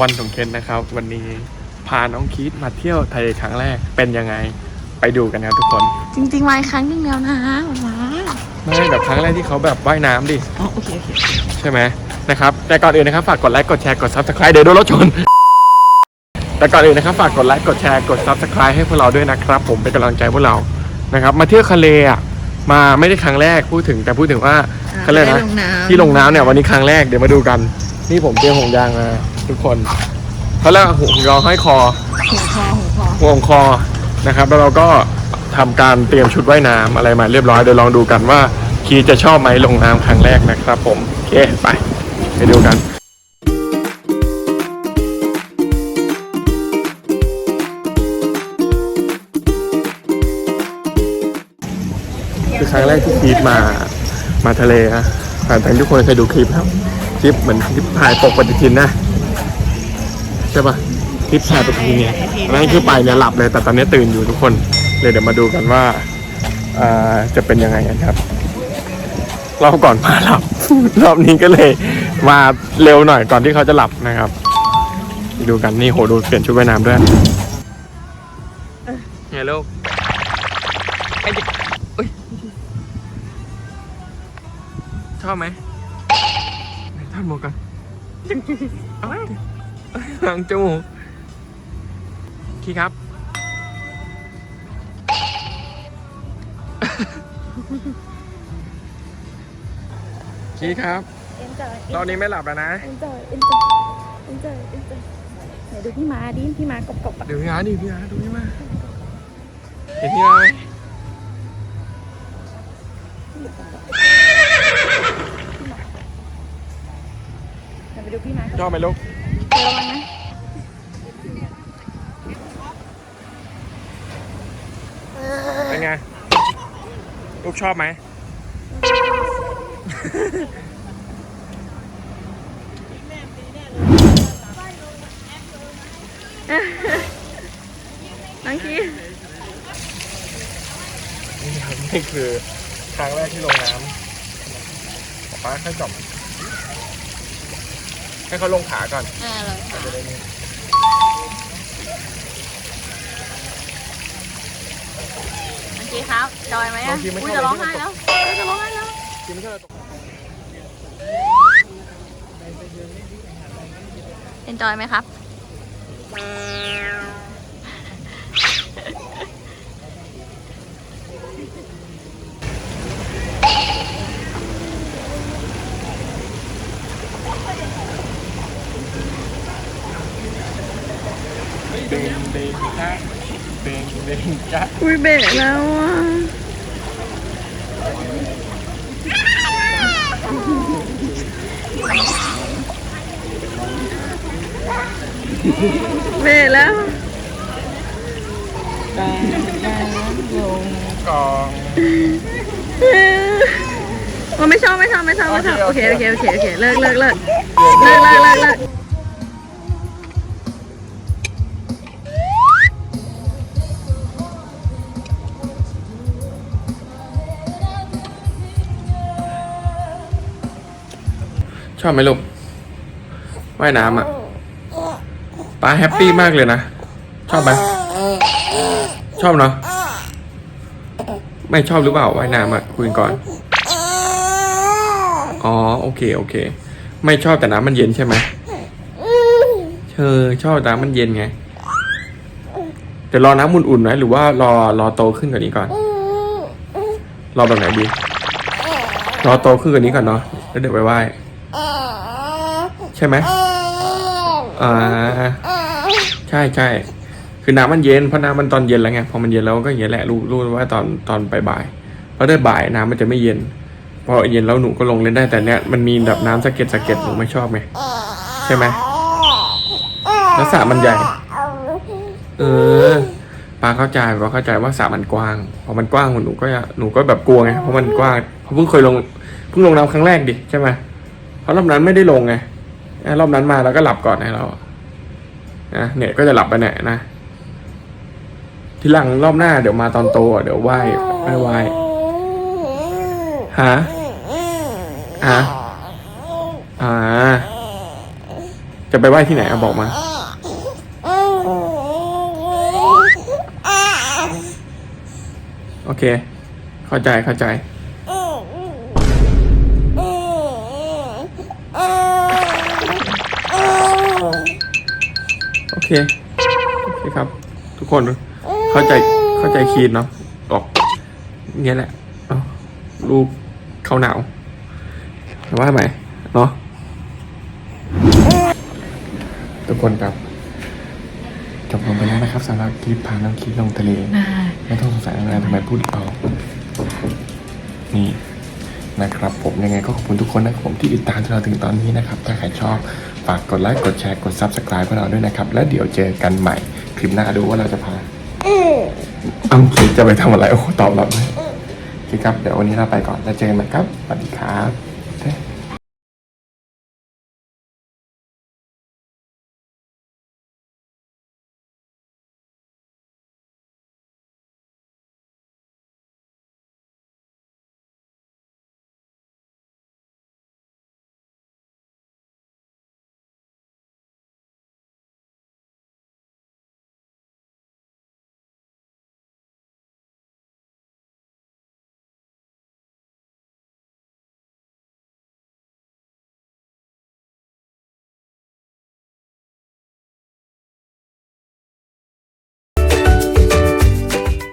วันของเคนนะครับ วันนี้พาน้องคิดมาเที่ยวทะเลครั้งแรกเป็นยังไงไปดูกันครับทุกคน จริงๆมาอีกครั้งหนึงแล้วนะว้าไม่แบบครั้งแรกที่เขาแบบว่ายน้ำดิ อ๋อโอเคโอเคใช่ไหมนะครับแต่ก่อนอื่นนะครับฝากกดไลค์กดแชร์กด subscribe เดี๋ยวโดนรถชน แต่ก่อนอื่นนะครับฝากกดไลค์กดแชร์กด subscribe ให้พวกเราด้วยนะครับผมเป็นกำลังใจพวกเรานะครับ มาเที่ยวทะเลอะมาไม่ได้ครั้งแรกพูดถึงแต่พูดถึงว่าอ่เขาเรียกนะได้ลงน้ำ ที่ลงน้ำเนี่ยวันนี้ครั้งแรกเดี๋ยวมาดูกัน นี่ผมเตรียมห่วงยางมา ทุกคนเขาเรียกว่าห่วงยางห้อยคอหัวคอหัวคอห่วงคอนะครับ แล้วเราก็ทำการเตรียมชุดว่ายน้ำอะไรมาเรียบร้อยเดี๋ยวลองดูกันว่าคีจะชอบไหมลงน้ำครั้งแรกนะครับ ผมโอเคไปไปดูกัน คือครั้งแรกที่คีมา มาทะเลนะผ่านทางทุกคนเคยดูคลิปครับ คลิปเหมือนคลิปถ่ายปกปฏิทินนะ ช่ปะคลิปถ่ายปฏิทินเนี่ยอันนั้นคือไปเนี่ยหลับเลยแต่ตอนนี้ตื่นอยู่ทุกคนเลยเดี๋ยวมาดูกันว่าอ่าจะเป็นยังไงกันครับรอบก่อนมาหลับ รอบนี้ก็เลยมาเร็วหน่อยก่อนที่เขาจะหลับนะครับไปดูกันนี่โหดูเปลี่ยนชุดว่ายน้ำด้วยไงลูกไอ้เด็กอุ๊ยชอบไหมไหนทำหมวกกันเอาไว้ หางจมูกคีครับ คีครับเอ็นจอยรอบนี้ไม่หลับแล้วนะเอ็นจอยเอ็นจอยเอ็นจอยเอ็นจอยไหนดูพี่ม้าดิ พี่ม้ากบกบๆอะเดี๋ยวพี่อาร์ตดิพี่อาร์ตดูนี่มาเห็นพี่อาร์ตไหมเดี๋ยวไปดูพี่ม้าชอบไหมลูก เป็นไง ลูกชอบไหม น้องคีนี่ครับนี่คือครั้งแรกที่ลงน้ำป๊าป๊าให้จบให้เขาลงขาก่อนอ่าเลยค่ะ จะได้นี่น้องคีครับจอยไหมอะอุ้ยจะร้องไห้แล้วอุ๊ยจะร้องไห้แล้วกินไม่ใช่เราตกเอ็นจอยไหมครับ อุ้ยเบะแล้วอะเบะแล้วกางกางลงกองโอ้ไม่ชอบไม่ชอบไม่ชอบไม่ชอบโอเคโอเคโอเคโอเคเลิกเลิกเลิกเลิกเลิกเลิก ชอบไหมลูกว่ายน้ำอะป้าแฮปปี้มากเลยนะ ชอบไหมชอบเนาะไม่ชอบหรือเปล่าว่ายน้ำอะคุยก่อนอ๋อโอเคโอเค ไม่ชอบแต่น้ำมันเย็นใช่ไหมเธอชอบน้ำมันเย็นไงเดี๋ยวรอน้ำอุ่นๆไหมหรือว่ารอรอโตขึ้นกว่านี้ก่อนรอแบบไหนดีรอโตขึ้นกว่านี้ก่อนเนาะแล้วเดี๋ยวไปไหว้ ใช่ไหมอ่าใช่ใช่คือน้ำมันเย็นเพราะน้ำมันตอนเย็นแล้วไงพอมันเย็นแล้วก็อย่างนี้ยแหละรู้รู้ว่าตอนตอนบ่ายๆเพราะถ้าบ่ายน้ำมันจะไม่เย็นพอเย็นแล้วหนูก็ลงเล่นได้แต่เนี้ยมันมีแบบน้ำสะเก็ดสะเก็ดหนูไม่ชอบไงใช่ไหมแล้วสระมันใหญ่ เออปาเข้าใจปาเข้าใจว่าสระมันกว้าง พอมันกว้างหนูก็หนูก็แบบกลัวไงเพราะมันกว้างเพราะเพิ่งเคยลงเพิ่งลงน้ำครั้งแรกดิใช่ไหมเพราะรอบนั้นไม่ได้ลงไง รอบนั้นมาแล้วก็หลับก่อนให้เรานะเนี่ยก็จะหลับไปเนี่ยนะ ทีหลังรอบหน้าเดี๋ยวมาตอนโตเดี๋ยวไหว้ไม่ไหว้ฮะฮะอ่า จะไปไหว้ที่ไหนอะบอกมาโอเค เข้าใจเข้าใจ เคโอเคครับ ทุกคนเข้าใจเข้าใจคีนเนาะออกเงี้ยแหละเนาะลูกเขาหนาวแต่ว่าไหมเนาะทุกคนครับจบลงไปแล้วนะครับสำหรับคลิปพาน้องคีนลงทะเลไม่ต้องสงสัยอะไรทำไมพูดออกนี่นะครับผมยังไงก็ขอบคุณทุกคนนะครับผมที่ติดตามจนเราถึงตอนนี้นะครับ ถ้าใครชอบ ฝากกดไลค์กดแชร์กด subscribe พวกเราด้วยนะครับ แล้วเดี๋ยวเจอกันใหม่ คลิปหน้าดูว่าเราจะพาอังคิดจะไปทำอะไรโอ้โหตอบรับเลยโอเคครับ เดี๋ยววันนี้เราไปก่อนแล้วเจอกันใหม่ครับสวัสดีครับ